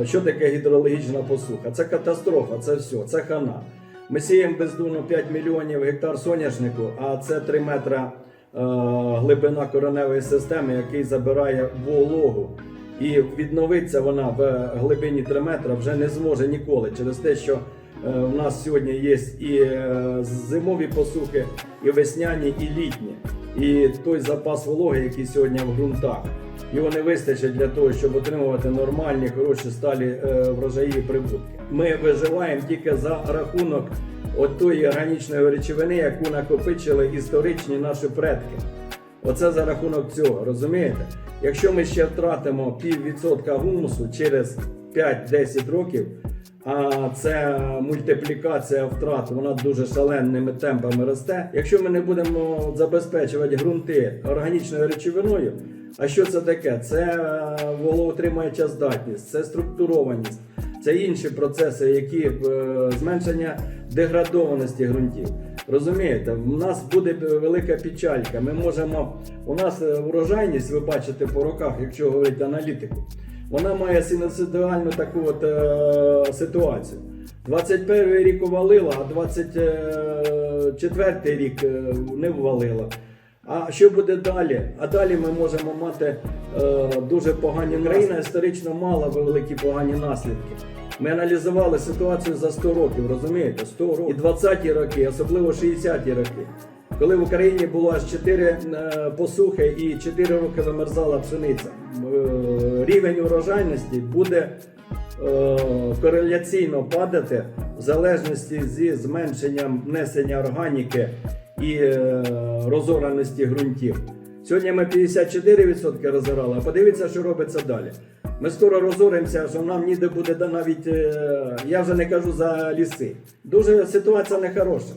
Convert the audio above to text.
Е, Що таке гідрологічна посуха? Це катастрофа, це все, це хана. Ми сіємо бездумно 5 мільйонів гектар соняшнику, а це 3 метра е, глибина кореневої системи, який забирає вологу. І відновитися вона в глибині 3 метра вже не зможе ніколи через те, що е, у нас сьогодні є і зимові посухи, і весняні, і літні. І той запас вологи, який сьогодні в ґрунтах, його не вистачить для того, щоб отримувати нормальні, хороші сталі е, врожаї прибутки. Ми виживаємо тільки за рахунок отої тої органічної речовини, яку накопичили історичні наші предки. Оце за рахунок цього, розумієте? Якщо ми ще втратимо піввідсотка гумусу через 5-10 років, а це мультиплікація втрат, вона дуже шаленими темпами росте. Якщо ми не будемо забезпечувати ґрунти органічною речовиною, а що це таке? Це е, вологоутримуюча здатність, це структурованість, це інші процеси, які е, зменшення деградованості ґрунтів. Розумієте, у нас буде велика печалька. Ми можемо. У нас е, урожайність, ви бачите по роках, якщо говорити аналітику, вона має синусидіальну таку от е, ситуацію. 21 рік увалила, а 24 рік е, не ввалила. А що буде далі? А далі ми можемо мати е, дуже погані країна історично мала великі погані наслідки. Ми аналізували ситуацію за 100 років, розумієте? 100 років. І 20-ті роки, особливо 60-ті роки. Коли в Україні було аж 4 е, посухи і 4 роки вимерзала пшениця. Е, рівень урожайності буде е, кореляційно падати в залежності зі зменшенням внесення органіки і розораності ґрунтів. Сьогодні ми 54% розорали, а подивіться, що робиться далі. Ми скоро розоримося, що нам ніде буде навіть, е, я вже не кажу за ліси. Дуже ситуація нехороша.